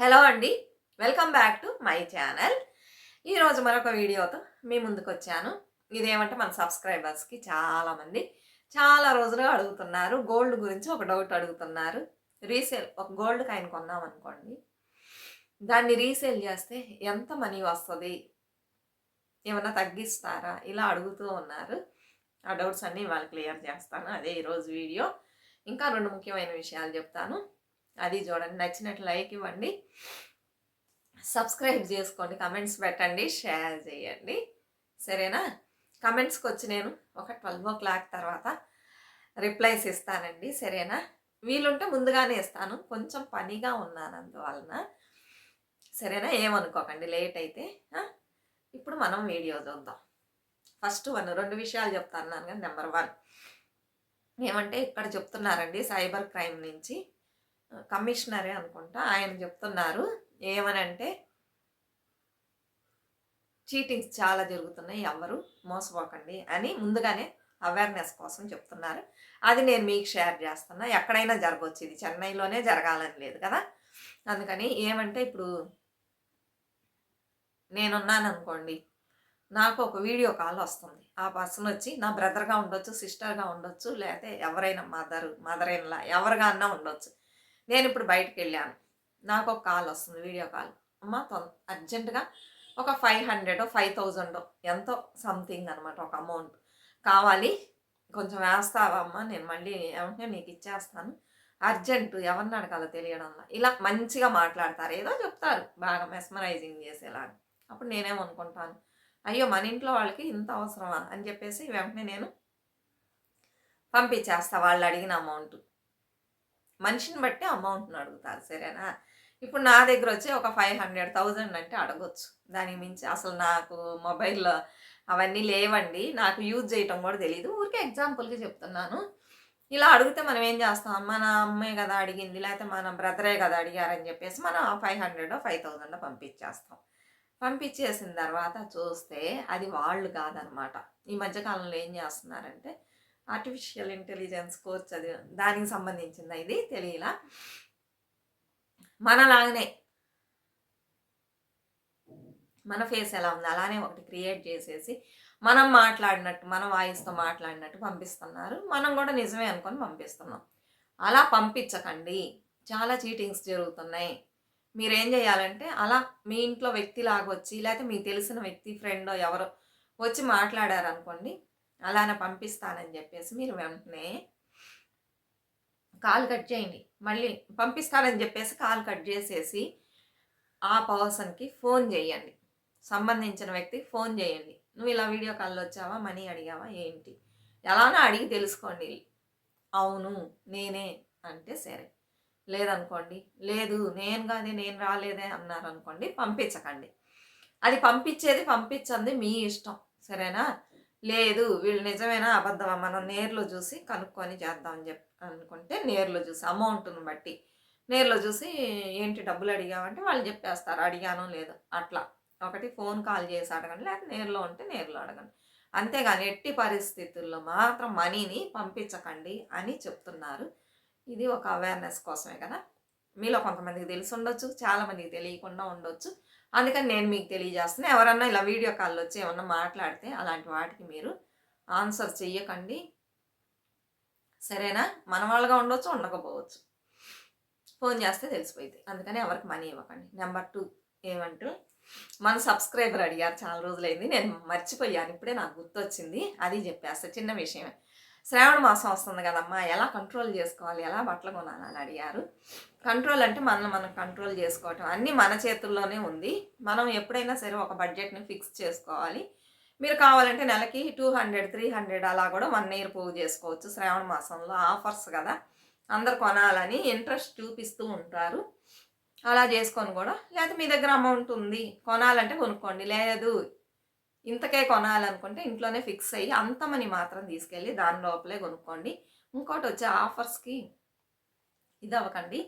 Hello అండి. Welcome back to my channel. ఈరోజు మరొక వీడియోతో మీ ముందుకు వచ్చాను. ఇదేమంటే మన సబ్స్క్రైబర్స్కి చాలామంది చాలా రోజులుగా అడుగుతున్నారు. గోల్డ్ గురించి ఒక డౌట్ అడుగుతున్నారు. రీసేల్ ఒక గోల్డ్ కాయిన్ కొన్నాం అనుకోండి. దాన్ని రీసేల్ చేస్తే ఎంత మనీ వస్తుంది? ఏమన్నా తగ్గిస్తారా? ఇలా అడుగుతూ ఉన్నారు. ఆ డౌట్స్ అన్నీ వాళ్ళు క్లియర్ చేస్తాను. అదే ఈరోజు వీడియో. ఇంకా రెండు ముఖ్యమైన విషయాలు చెప్తాను. అది చూడండి. నచ్చినట్లు లైక్ ఇవ్వండి. సబ్స్క్రైబ్ చేసుకోండి. కమెంట్స్ పెట్టండి. షేర్ చేయండి. సరేనా? కమెంట్స్కి వచ్చి నేను ఒక ట్వెల్వ్ ఓ క్లాక్ తర్వాత రిప్లైస్ ఇస్తానండి. సరేనా? వీలుంటే ముందుగానే ఇస్తాను. కొంచెం పనిగా ఉన్నాను అందువలన. సరేనా? ఏమనుకోకండి. లేట్ అయితే ఇప్పుడు మనం వీడియో చూద్దాం. ఫస్ట్ వన్ రెండు విషయాలు చెప్తాను కానీ నెంబర్ వన్. ఏమంటే ఇక్కడ చెప్తున్నారండి సైబర్ క్రైమ్ నుంచి. కమిషనరే అనుకుంటా ఆయన చెప్తున్నారు. ఏమనంటే చీటింగ్స్ చాలా జరుగుతున్నాయి ఎవరు మోసపోకండి అని ముందుగానే అవేర్నెస్ కోసం చెప్తున్నారు. అది నేను మీకు షేర్ చేస్తున్నా. ఎక్కడైనా జరగవచ్చు ఇది చెన్నైలోనే జరగాలని లేదు కదా. అందుకని ఏమంటే ఇప్పుడు నేనున్నాను అనుకోండి నాకు ఒక వీడియో కాల్ వస్తుంది. ఆ పర్సన్ వచ్చి నా బ్రదర్గా ఉండొచ్చు సిస్టర్గా ఉండొచ్చు లేకపోతే ఎవరైనా మదర్ మదర్ ఇన్లా ఎవరిగా అన్నా ఉండొచ్చు. నేను ఇప్పుడు బయటకు వెళ్ళాను నాకు ఒక కాల్ వస్తుంది వీడియో కాల్. అమ్మ తొం అర్జెంటుగా ఒక ఫైవ్ హండ్రెడ్ ఫైవ్ థౌజండ్ ఎంతో సంథింగ్ అనమాట ఒక అమౌంట్. కావాలి కొంచెం వేస్తావా అమ్మ నేను మళ్ళీ ఏమంటే నీకు ఇచ్చేస్తాను. అర్జెంటు ఎవరిని అడగాలో తెలియడంలో. ఇలా మంచిగా మాట్లాడతారు. ఏదో చెప్తారు బాగా మెస్మరైజింగ్ చేసేలాగా. అప్పుడు నేనేమనుకుంటాను అయ్యో మన ఇంట్లో వాళ్ళకి ఇంత అవసరమా అని చెప్పేసి వెంటనే నేను పంపించేస్తా వాళ్ళు అడిగిన అమౌంట్. మనిషిని బట్టి అమౌంట్ని అడుగుతారు సరేనా? ఇప్పుడు నా దగ్గర వచ్చి ఒక ఫైవ్ హండ్రెడ్ థౌజండ్ అంటే అడగొచ్చు. దానికి మించి అసలు నాకు మొబైల్లో అవన్నీ లేవండి. నాకు యూజ్ చేయటం కూడా తెలియదు ఊరికే ఎగ్జాంపుల్కి చెప్తున్నాను. ఇలా అడిగితే మనం ఏం చేస్తాం? మన అమ్మే కదా అడిగింది లేకపోతే మన బ్రదరే కదా అడిగారని చెప్పేసి మనం ఫైవ్ హండ్రెడ్ ఫైవ్ థౌజండ్ పంపించేస్తాం. పంపించేసిన తర్వాత చూస్తే అది వాళ్ళు కాదనమాట. ఈ మధ్యకాలంలో ఏం చేస్తున్నారంటే ఆర్టిఫిషియల్ ఇంటెలిజెన్స్ కోర్స్ అది దానికి సంబంధించింది ఇది? తెలియలా. మనలాగనే మన ఫేస్ ఎలా ఉంది? అలానే ఒకటి క్రియేట్ చేసేసి మనం మాట్లాడినట్టు మన వాయిస్తో మాట్లాడినట్టు పంపిస్తున్నారు. మనం కూడా నిజమే అనుకొని పంపిస్తున్నాం. అలా పంపించకండి. చాలా చీటింగ్స్ జరుగుతున్నాయి. మీరేం చేయాలంటే అలా మీ ఇంట్లో వ్యక్తి లాగా వచ్చి లేకపోతే మీకు తెలిసిన వ్యక్తి ఫ్రెండ్ ఎవరో వచ్చి మాట్లాడారనుకోండి అలానే పంపిస్తానని చెప్పేసి మీరు వెంటనే కాల్ కట్ చేయండి. మళ్ళీ పంపిస్తానని చెప్పేసి కాల్ కట్ చేసేసి ఆ పర్సన్కి ఫోన్ చేయండి. సంబంధించిన వ్యక్తికి ఫోన్ చేయండి. నువ్వు ఇలా వీడియో కాల్లో వచ్చావా? మనీ అడిగావా? ఏంటి? ఎలానో అడిగి తెలుసుకోండి. అవును నేనే. అంటే సరే. లేదనుకోండి. లేదు నేను కానీ నేను రాలేదే అన్నారు అనుకోండి పంపించకండి. అది పంపించేది పంపించండి మీ ఇష్టం. సరేనా? లేదు వీళ్ళు నిజమేనా అబద్ధమా మనం నేర్లో చూసి కనుక్కొని చేద్దామని చెప్పి అనుకుంటే నేర్లో చూసి అమౌంట్ని బట్టి నేర్లో చూసి ఏంటి డబ్బులు అడిగామంటే వాళ్ళు చెప్పేస్తారు అడిగాను లేదు అట్లా. ఒకటి ఫోన్ కాల్ చేసి అడగండి లేకపోతే నేర్లో ఉంటే నేర్లో అడగండి. అంతేగాని ఎట్టి పరిస్థితుల్లో మాత్రం మనీని పంపించకండి అని చెప్తున్నారు. ఇది ఒక అవేర్నెస్ కోసమే కదా. మీలో కొంతమందికి తెలిసి ఉండొచ్చు చాలామందికి తెలియకుండా ఉండొచ్చు. అందుకని నేను మీకు తెలియజేస్తున్నాను ఎవరన్నా ఇలా వీడియో కాల్ వచ్చి ఏమన్నా మాట్లాడితే అలాంటి వాటికి మీరు ఆన్సర్ చెయ్యకండి. సరేనా? మన వాళ్ళగా ఉండొచ్చు ఉండకపోవచ్చు. ఫోన్ చేస్తే తెలిసిపోయింది అందుకని ఎవరికి మనీ ఇవ్వకండి. నెంబర్ టూ ఏమంటూ మన సబ్స్క్రైబర్ అడిగారు చాలా రోజులైంది. నేను మర్చిపోయాను. ఇప్పుడే నాకు గుర్తొచ్చింది. అది చెప్పేస్తా. చిన్న విషయమే. శ్రావణ మాసం వస్తుంది కదమ్మా ఎలా కంట్రోల్ చేసుకోవాలి ఎలా బట్టలు కొనాలి అని అడిగారు. కంట్రోల్ అంటే మనం మనం కంట్రోల్ చేసుకోవటం. అన్నీ మన చేతుల్లోనే ఉంది. మనం ఎప్పుడైనా సరే ఒక బడ్జెట్ని ఫిక్స్ చేసుకోవాలి. మీరు కావాలంటే నెలకి టూ హండ్రెడ్ త్రీ హండ్రెడ్ అలా కూడా వన్ ఇయర్ పోగు చేసుకోవచ్చు శ్రావణ మాసంలో ఆఫర్స్ కదా. అందరు కొనాలని ఇంట్రెస్ట్ చూపిస్తూ ఉంటారు. అలా చేసుకొని కూడా లేకపోతే మీ దగ్గర అమౌంట్ ఉంది కొనాలంటే కొనుక్కోండి. లేదు ఇంతకే కొనాలనుకుంటే ఇంట్లోనే ఫిక్స్ అయ్యి అంత మనీ మాత్రం తీసుకెళ్ళి దాని లోపలే కొనుక్కోండి. ఇంకోటి వచ్చే ఆఫర్స్కి ఇది అవ్వకండి.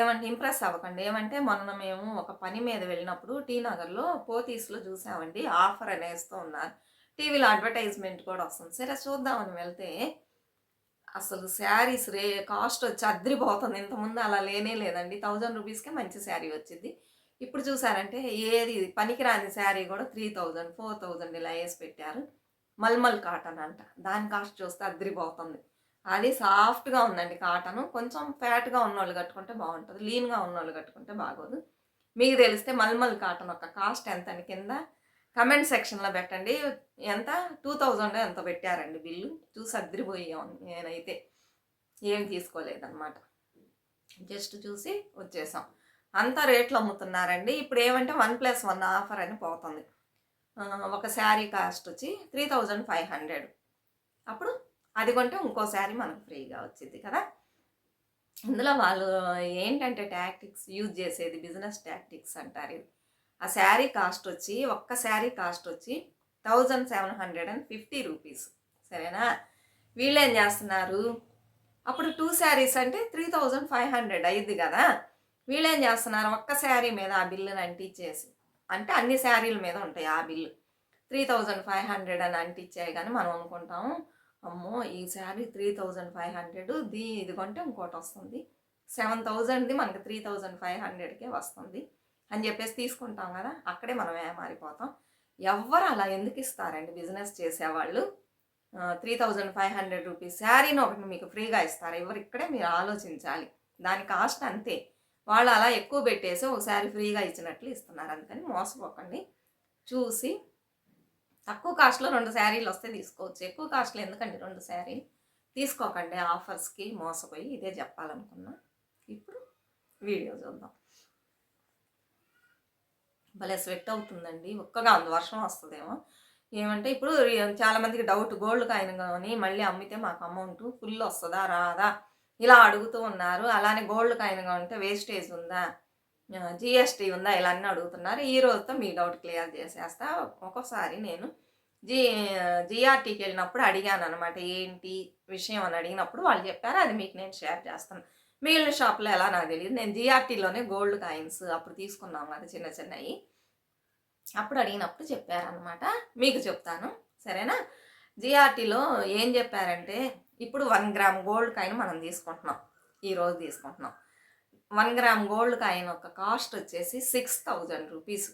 ఏమంటే ఇంప్రెస్ అవ్వకండి. ఏమంటే మొన్న మేము ఒక పని మీద వెళ్ళినప్పుడు టీ నగర్లో పోతీస్లో చూసామండి. ఆఫర్ అనేస్తూ ఉన్నారు. టీవీలో అడ్వర్టైజ్మెంట్ కూడా వస్తుంది. సరే చూద్దామని వెళ్తే అసలు శారీస్ రే కాస్ట్ వచ్చి అద్రిపోతుంది. ఇంతకుముందు అలా లేనే లేదండి. థౌజండ్ రూపీస్కే మంచి శారీ వచ్చింది. ఇప్పుడు చూసారంటే ఏది పనికిరాని శారీ కూడా త్రీ థౌజండ్ ఫోర్ థౌజండ్ ఇలా వేసి పెట్టారు. మల్మల్ కాటన్ అంట. దాని కాస్ట్ చూస్తే అద్రిపోతుంది అది సాఫ్ట్గా ఉందండి కాటన్. కొంచెం ఫ్యాట్గా ఉన్నోళ్ళు కట్టుకుంటే బాగుంటుంది. లీన్గా ఉన్నోళ్ళు కట్టుకుంటే బాగోదు. మీకు తెలిస్తే మల్మల్ కాటన్ ఒక కాస్ట్ ఎంత అని కింద కమెంట్ సెక్షన్లో పెట్టండి. ఎంత? టూ థౌజండ్ ఎంత పెట్టారండి బిల్లు. చూసి అద్దరిపోయాం నేనైతే ఏం తీసుకోలేదన్నమాట. జస్ట్ చూసి వచ్చేసాం. అంత రేట్లు అమ్ముతున్నారండి. ఇప్పుడు ఏమంటే వన్ ప్లస్ వన్ ఆఫర్ అని పోతుంది. ఒక శారీ కాస్ట్ వచ్చి త్రీ థౌజండ్ ఫైవ్ హండ్రెడ్. అప్పుడు అది కొంటే ఇంకో శారీ మనకు ఫ్రీగా వచ్చింది కదా. ఇందులో వాళ్ళు ఏంటంటే టాక్టిక్స్ యూజ్ చేసేది బిజినెస్ టాక్టిక్స్ అంటారు ఇది. ఆ శారీ కాస్ట్ వచ్చి ఒక్క శారీ కాస్ట్ వచ్చి thousand seven hundred and fifty rupees. సరేనా? వీళ్ళు ఏం చేస్తున్నారు? అప్పుడు టూ శారీస్ అంటే త్రీ థౌజండ్ ఫైవ్ హండ్రెడ్ అయ్యింది కదా. వీళ్ళేం చేస్తున్నారు? ఒక్క శారీ మీద ఆ బిల్లుని అంటించేసి అంటే అన్ని శారీల మీద ఉంటాయి ఆ bill. Three thousand five hundred అని అంటించాయి కానీ మనం అనుకుంటాము అమ్మో ఈ sari three thousand five hundred దీ ఇది కొంటే ఇంకోటి వస్తుంది. సెవెన్ థౌజండ్ది మనకి త్రీ థౌజండ్ ఫైవ్ హండ్రెడ్కే వస్తుంది అని చెప్పేసి తీసుకుంటాం కదా అక్కడే మనం ఏమారిపోతాం. ఎవ్వరు అలా ఎందుకు ఇస్తారండి బిజినెస్ చేసేవాళ్ళు? Three thousand five hundred rupees శారీని ఒకటి మీకు ఫ్రీగా ఇస్తారు? ఎవరు ఇక్కడే మీరు ఆలోచించాలి. దాని కాస్ట్ అంతే. వాళ్ళు అలా ఎక్కువ పెట్టేసి ఒక శారీ ఫ్రీగా ఇచ్చినట్లు ఇస్తున్నారు. అందుకని మోసపోకండి. చూసి తక్కువ కాస్ట్లో రెండు శారీలు వస్తే తీసుకోవచ్చు. ఎక్కువ కాస్ట్లో ఎందుకండి రెండు శారీలు తీసుకోకండి ఆఫర్స్కి మోసపోయి ఇదే చెప్పాలనుకున్నా. ఇప్పుడు వీడియో చూద్దాం. భలే స్వెట్ అవుతుందండి. ఒక్కగా ఉంది. వర్షం వస్తుందేమో. ఏమంటే ఇప్పుడు చాలామందికి డౌట్ గోల్డ్ కాయిన్ కానీ మళ్ళీ అమ్మితే మాకు అమౌంట్ ఫుల్ వస్తుందా రాదా? ఇలా అడుగుతూ ఉన్నారు. అలానే గోల్డ్ కాయిన్ ఉంటే వేస్టేజ్ ఉందా? జిఎస్టీ ఉందా? ఇలా అన్నీ అడుగుతున్నారు. ఈ రోజుతో మీ డౌట్ క్లియర్ చేసేస్తా. ఒక్కోసారి నేను జి జిఆర్టీకి వెళ్ళినప్పుడు అడిగాను అనమాట ఏంటి విషయం అని అడిగినప్పుడు వాళ్ళు చెప్పారు. అది మీకు నేను షేర్ చేస్తాను. మిగిలిన షాప్లో ఎలా నాకు తెలియదు. నేను జిఆర్టీలోనే గోల్డ్ కాయిన్స్ అప్పుడు తీసుకున్నాం కదా చిన్న చిన్నవి అప్పుడు అడిగినప్పుడు చెప్పారనమాట మీకు చెప్తాను. సరేనా? జిఆర్టీలో ఏం చెప్పారంటే ఇప్పుడు వన్ గ్రామ్ గోల్డ్ కాయిన్ మనం తీసుకుంటున్నాం. ఈరోజు తీసుకుంటున్నాం. వన్ గ్రామ్ గోల్డ్ కాయిన్ ఒక కాస్ట్ వచ్చేసి సిక్స్ థౌజండ్ రూపీస్.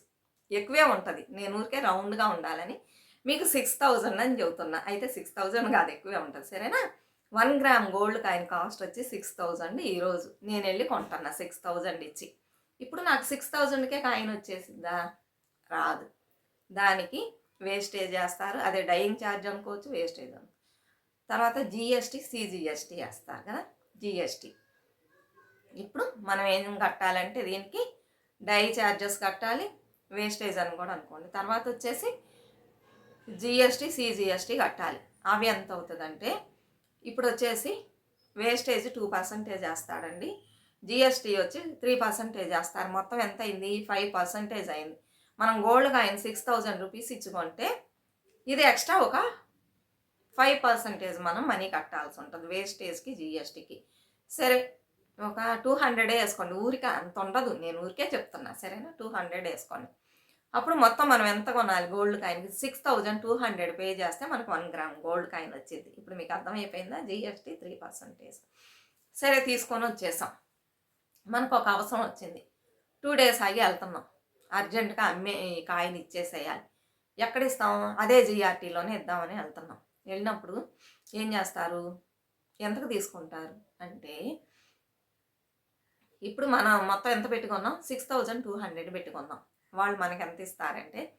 ఎక్కువే ఉంటుంది. నేను ఊరికే రౌండ్గా ఉండాలని మీకు సిక్స్ థౌజండ్ అని చెబుతున్నా. అయితే సిక్స్ థౌజండ్ కాదు ఎక్కువే ఉంటుంది. సరేనా? One gram gold coin cost వచ్చి సిక్స్ థౌజండ్ ఈరోజు నేను వెళ్ళి కొంటున్నా సిక్స్ థౌజండ్ ఇచ్చి. ఇప్పుడు నాకు సిక్స్ థౌజండ్కే కాయిన్ వచ్చేసిందా? రాదు. దానికి వేస్టేజ్ చేస్తారు. అదే డైయింగ్ ఛార్జ్ అనుకోవచ్చు వేస్టేజ్ అనుకోవచ్చు. తర్వాత జిఎస్టీ సిజిఎస్టీ వేస్తారు కదా? జిఎస్టీ ఇప్పుడు మనం ఏం కట్టాలంటే దీనికి డై ఛార్జెస్ కట్టాలి వేస్టేజ్ అని కూడా అనుకోండి. తర్వాత వచ్చేసి జిఎస్టీ సిజిఎస్టీ కట్టాలి. అవి ఎంత అవుతుందంటే ఇప్పుడు వచ్చేసి వేస్టేజ్ టూ పర్సెంటేజ్ వేస్తాడండి. జిఎస్టీ వచ్చి త్రీ పర్సెంటేజ్ వేస్తారు. మొత్తం ఎంత అయింది? ఫైవ్ పర్సెంటేజ్ అయింది. మనం gold coin six thousand rupees ఇచ్చుకుంటే ఇది ఎక్స్ట్రా ఒక ఫైవ్ పర్సెంటేజ్ మనం మనీ కట్టాల్సి ఉంటుంది వేస్టేజ్కి జిఎస్టీకి. సరే ఒక టూ హండ్రెడే వేసుకోండి. ఊరికే అంత ఉండదు. నేను ఊరికే చెప్తున్నా సరేనా? టూ హండ్రెడ్ వేసుకోండి. అప్పుడు మొత్తం మనం ఎంత కొనాలి? Gold కాయిన్కి six thousand two hundred pay చేస్తే మనకు వన్ గ్రామ్ గోల్డ్ కాయిన్ వచ్చేది. ఇప్పుడు మీకు అర్థమైపోయిందా? GST three percentage. సరే తీసుకొని వచ్చేసాం. మనకు ఒక అవసరం వచ్చింది. టూ డేస్ ఆగి వెళ్తున్నాం. అర్జెంటుగా అమ్మే కాయిన్ ఇచ్చేసేయాలి. ఎక్కడ ఇస్తాం? అదే జిఆర్టీలోనే ఇద్దామని వెళ్తున్నాం. వెళ్ళినప్పుడు ఏం చేస్తారు? ఎంతకు తీసుకుంటారు? అంటే ఇప్పుడు మనం మొత్తం ఎంత పెట్టుకున్నాం? సిక్స్ థౌజండ్ టూ హండ్రెడ్ పెట్టుకున్నాం. వాళ్ళు మనకి ఎంత ఇస్తారంటే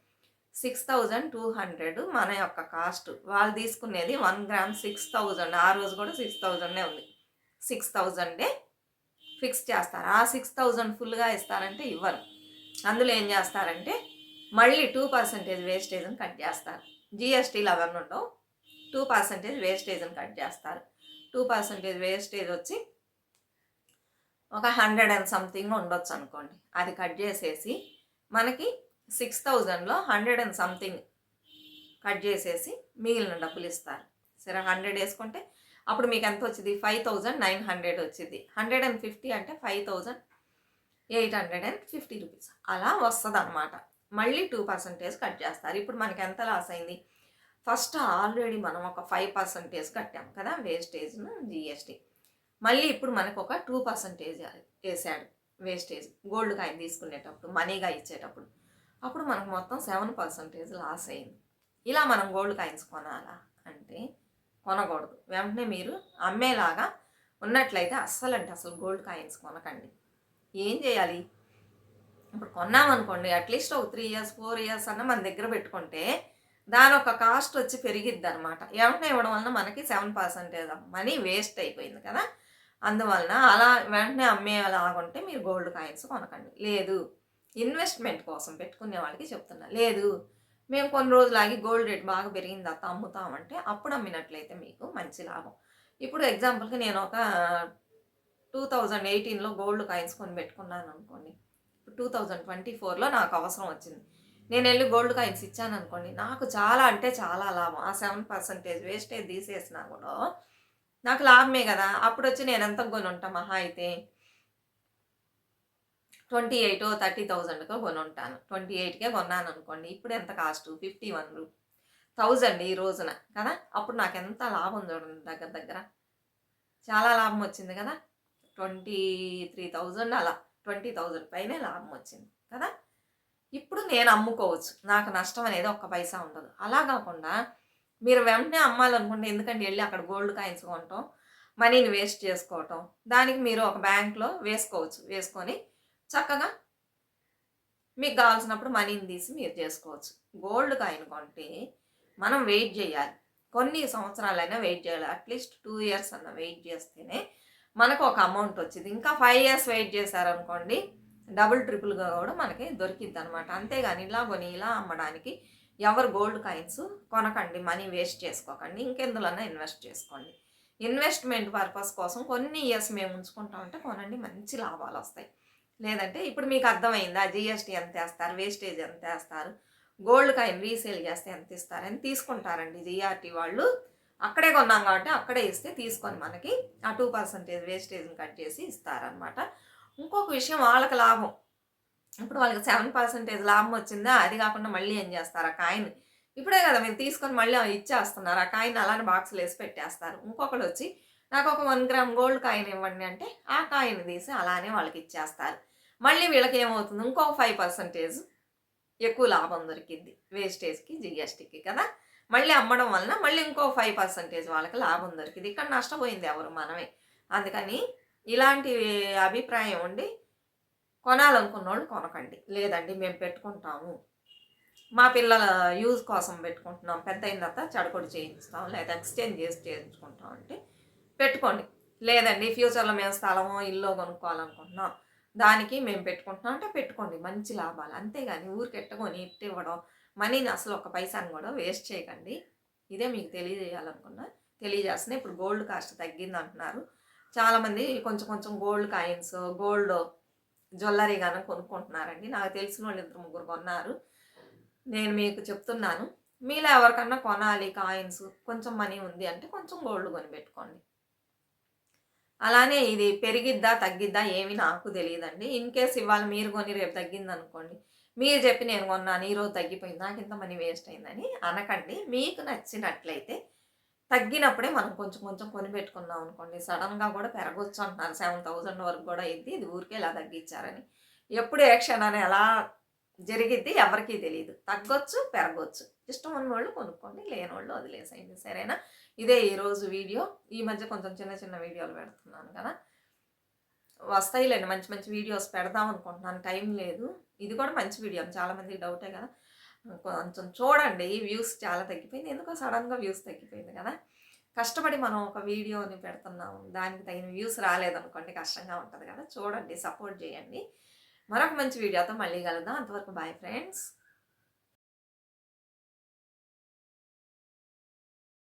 సిక్స్ థౌజండ్ టూ హండ్రెడ్ మన యొక్క కాస్ట్. వాళ్ళు తీసుకునేది వన్ గ్రామ్ సిక్స్ థౌజండ్ ఆ రోజు కూడా సిక్స్ థౌజండే ఉంది. సిక్స్ థౌజండే ఫిక్స్ చేస్తారు. ఆ సిక్స్ థౌజండ్ ఫుల్గా ఇస్తారంటే ఇవ్వరు. అందులో ఏం చేస్తారంటే మళ్ళీ టూ పర్సెంటేజ్ వేస్టేజ్ని కట్ చేస్తారు. జిఎస్టీలు అవన్నీ ఉండవు. టూ పర్సెంటేజ్ వేస్టేజ్ని కట్ చేస్తారు. టూ పర్సెంటేజ్ వేస్టేజ్ వచ్చి ఒక హండ్రెడ్ అండ్ సంథింగ్ ఉండొచ్చు అనుకోండి. అది కట్ చేసేసి మనకి సిక్స్ థౌజండ్లో హండ్రెడ్ అండ్ సంథింగ్ కట్ చేసేసి మిగిలిన డబ్బులు ఇస్తారు. సరే హండ్రెడ్ వేసుకుంటే అప్పుడు మీకు ఎంత వచ్చింది? ఫైవ్ థౌజండ్ నైన్ హండ్రెడ్ వచ్చింది. హండ్రెడ్ అండ్ ఫిఫ్టీ అంటే five thousand eight hundred and fifty rupees. అలా వస్తుంది అనమాట మళ్ళీ టూ పర్సెంటేజ్ కట్ చేస్తారు. ఇప్పుడు మనకి ఎంత లాస్ అయింది? ఫస్ట్ ఆల్రెడీ మనం ఒక ఫైవ్ పర్సంటేజ్ కట్టాం కదా వేస్టేజ్ను జిఎస్టీ. మళ్ళీ ఇప్పుడు మనకు ఒక టూ పర్సంటేజ్ వేసాడు వేస్టేజ్. గోల్డ్ కాయిన్ తీసుకునేటప్పుడు మనీగా ఇచ్చేటప్పుడు. అప్పుడు మనకు మొత్తం సెవెన్ పర్సంటేజ్ లాస్ అయింది. ఇలా మనం గోల్డ్ కాయిన్స్ కొనాలా అంటే కొనకూడదు. వెంటనే మీరు అమ్మేలాగా ఉన్నట్లయితే అస్సలు అంటే అసలు గోల్డ్ కాయిన్స్ కొనకండి. ఏం చేయాలి? ఇప్పుడు కొన్నామనుకోండి అట్లీస్ట్ ఒక త్రీ ఇయర్స్ ఫోర్ ఇయర్స్ అన్న మన దగ్గర పెట్టుకుంటే దాని ఒక కాస్ట్ వచ్చి పెరిగిద్ది అనమాట వెంటనే ఇవ్వడం వలన మనకి సెవెన్ పర్సెంటేజ్ మనీ వేస్ట్ అయిపోయింది కదా. అందువలన అలా వెంటనే అమ్మేలాగుంటే మీరు గోల్డ్ కాయిన్స్ కొనకండి. లేదు ఇన్వెస్ట్మెంట్ కోసం పెట్టుకునే వాళ్ళకి చెప్తున్నా. లేదు మేము కొన్ని రోజులు ఆగి గోల్డ్ రేట్ బాగా పెరిగింది అత్త అమ్ముతామంటే అప్పుడు అమ్మినట్లయితే మీకు మంచి లాభం. ఇప్పుడు ఎగ్జాంపుల్కి నేను ఒక టూ థౌజండ్ ఎయిటీన్లో గోల్డ్ కాయిన్స్ కొని పెట్టుకున్నాను అనుకోండి టూ థౌజండ్ ట్వంటీ ఫోర్లో నాకు అవసరం వచ్చింది. నేను వెళ్ళి గోల్డ్ కాయిన్స్ ఇచ్చాను అనుకోండి నాకు చాలా అంటే చాలా లాభం. ఆ సెవెన్ పర్సెంటేజ్ వేస్టేజ్ తీసేసినా కూడా నాకు లాభమే కదా. అప్పుడు వచ్చి నేను ఎంత కొనుంటా మహా అయితే? ట్వంటీ ఎయిట్ థర్టీ థౌజండ్కో కొనుంటాను. ట్వంటీ ఎయిట్కే కొన్నాను అనుకోండి ఇప్పుడు ఎంత కాస్ట్? ఫిఫ్టీ వన్ థౌజండ్ ఈ రోజున కదా? అప్పుడు నాకు ఎంత లాభం చూడండి దగ్గర దగ్గర. చాలా లాభం వచ్చింది కదా? ట్వంటీ త్రీ థౌజండ్ అలా ట్వంటీ థౌజండ్ పైనే లాభం వచ్చింది కదా? ఇప్పుడు నేను అమ్ముకోవచ్చు. నాకు నష్టం అనేది ఒక్క పైసా ఉండదు. అలా కాకుండా మీరు వెంటనే అమ్మాలనుకుంటే ఎందుకంటే వెళ్ళి అక్కడ గోల్డ్ కాయిన్స్ కొనటం మనీని వేస్ట్ చేసుకోవటం దానికి మీరు ఒక బ్యాంక్లో వేసుకోవచ్చు. వేసుకొని చక్కగా మీకు కావాల్సినప్పుడు మనీని తీసి మీరు చేసుకోవచ్చు. గోల్డ్ కాయిన్ కొంటే మనం వెయిట్ చేయాలి. కొన్ని సంవత్సరాలైనా వెయిట్ చేయాలి. అట్లీస్ట్ టూ ఇయర్స్ అన్న వెయిట్ చేస్తేనే మనకు ఒక అమౌంట్ వచ్చింది. ఇంకా ఫైవ్ ఇయర్స్ వెయిట్ చేశారనుకోండి డబుల్ ట్రిపుల్గా కూడా మనకి దొరికిద్ది అనమాట అంతేగాని ఇలా కొని ఇలా అమ్మడానికి ఎవరు గోల్డ్ కాయిన్స్ కొనకండి మనీ వేస్ట్ చేసుకోకండి ఇంకెందులన్నా ఇన్వెస్ట్ చేసుకోండి. ఇన్వెస్ట్మెంట్ పర్పస్ కోసం కొన్ని ఇయర్స్ మేము ఉంచుకుంటామంటే కొనండి మంచి లాభాలు వస్తాయి. లేదంటే ఇప్పుడు మీకు అర్థమైందా జిఎస్టీ ఎంత వేస్తారు వేస్టేజ్ ఎంత వేస్తారు గోల్డ్ కాయిన్ రీసేల్ చేస్తే ఎంత ఇస్తారని తీసుకుంటారండి జిఆర్టీ వాళ్ళు? అక్కడే కొన్నాం కాబట్టి అక్కడే ఇస్తే తీసుకొని మనకి ఆ టూ పర్సెంటేజ్ వేస్టేజ్ని కట్ చేసి ఇస్తారనమాట ఇంకొక విషయం వాళ్ళకి లాభం. ఇప్పుడు వాళ్ళకి సెవెన్ పర్సెంటేజ్ లాభం వచ్చిందా? అది కాకుండా మళ్ళీ ఏం చేస్తారు? ఆ కాయిన్ ఇప్పుడే కదా మీరు తీసుకొని మళ్ళీ ఇచ్చేస్తున్నారు. ఆ కాయిన్ అలానే బాక్సులు వేసి పెట్టేస్తారు. ఇంకొకరు వచ్చి నాకు ఒక వన్ గ్రామ్ గోల్డ్ కాయిన్ ఇవ్వండి అంటే ఆ కాయిన్ తీసి అలానే వాళ్ళకి ఇచ్చేస్తారు. మళ్ళీ వీళ్ళకి ఏమవుతుంది? ఇంకో ఫైవ్ పర్సెంటేజ్ ఎక్కువ లాభం దొరికింది వేస్టేజ్కి జిఎస్టీకి కదా? మళ్ళీ అమ్మడం వలన మళ్ళీ ఇంకో ఫైవ్ పర్సెంటేజ్ వాళ్ళకి లాభం దొరికింది ఇక్కడ నష్టపోయింది ఎవరు? మనమే. అందుకని ఇలాంటి అభిప్రాయం ఉండి కొనాలనుకున్న వాళ్ళు కొనకండి. లేదండి మేము పెట్టుకుంటాము. మా పిల్లల యూజ్ కోసం పెట్టుకుంటున్నాం. పెద్ద అయిన తర్వాత చడకొడు చేయించుతాం. లేదా ఎక్స్చేంజ్ చేసి చేయించుకుంటాం అంటే పెట్టుకోండి. లేదండి ఫ్యూచర్లో మేము స్థలమో ఇల్లు కొనుక్కోవాలనుకుంటున్నాం. దానికి మేము పెట్టుకుంటున్నాం అంటే పెట్టుకోండి. మంచి లాభాలు. అంతేగాని ఊరికెట్టుకొని ఇట్టి ఇవ్వడం మనీని అసలు ఒక పైసాని కూడా వేస్ట్ చేయకండి. ఇదే మీకు తెలియజేయాలనుకున్నా తెలియజేస్తున్నా. ఇప్పుడు గోల్డ్ కాస్ట్ తగ్గింది అంటున్నారు చాలామంది కొంచెం కొంచెం గోల్డ్ కాయిన్స్ గోల్డ్ జ్యువెలరీ కానీ కొనుక్కుంటున్నారండి. నాకు తెలిసిన వాళ్ళు ఇద్దరు ముగ్గురు కొన్నారు. నేను మీకు చెప్తున్నాను. మీలో ఎవరికన్నా కొనాలి కాయిన్స్ కొంచెం మనీ ఉంది అంటే కొంచెం గోల్డ్ కొని పెట్టుకోండి అలానే ఇది పెరిగిద్దా తగ్గిద్దా ఏమి నాకు తెలియదండి. ఇన్ కేస్ ఇవాళ మీరు కొని రేపు తగ్గింది అనుకోండి మీరు చెప్పి నేను కొన్నాను ఈరోజు తగ్గిపోయింది నాకు ఇంత మనీ వేస్ట్ అయిందని అనకండి. మీకు నచ్చినట్లయితే తగ్గినప్పుడే మనం కొంచెం కొంచెం కొని పెట్టుకున్నాం అనుకోండి. సడన్గా కూడా పెరగొచ్చు అంటున్నారు సెవెన్ థౌజండ్ వరకు కూడా అయింది ఇది ఊరికే ఇలా తగ్గించారని. ఎప్పుడు యాక్షన్ అని ఎలా జరిగిద్ది ఎవరికీ తెలియదు తగ్గొచ్చు పెరగొచ్చు. ఇష్టం ఉన్న వాళ్ళు కొనుక్కోండి. లేని వాళ్ళు వదిలేసేయండి. సరేనా? ఇదే ఈరోజు వీడియో. ఈ మధ్య కొంచెం చిన్న చిన్న వీడియోలు పెడుతున్నాను కదా. వస్తాయిలేండి. మంచి మంచి వీడియోస్ పెడదాం అనుకుంటున్నాను. టైం లేదు. ఇది కూడా మంచి వీడియో. చాలామందికి డౌటే కదా. కొంచెం చూడండి వ్యూస్ చాలా తగ్గిపోయింది. ఎందుకో సడన్గా వ్యూస్ తగ్గిపోయింది కదా. కష్టపడి మనం ఒక వీడియోని పెడుతున్నాం దానికి తగిన వ్యూస్ రాలేదనుకోండి కష్టంగా ఉంటుంది కదా. చూడండి సపోర్ట్ చేయండి. మరొక మంచి వీడియోతో మళ్ళీ కలుద్దాం. అంతవరకు బాయ్ ఫ్రెండ్స్.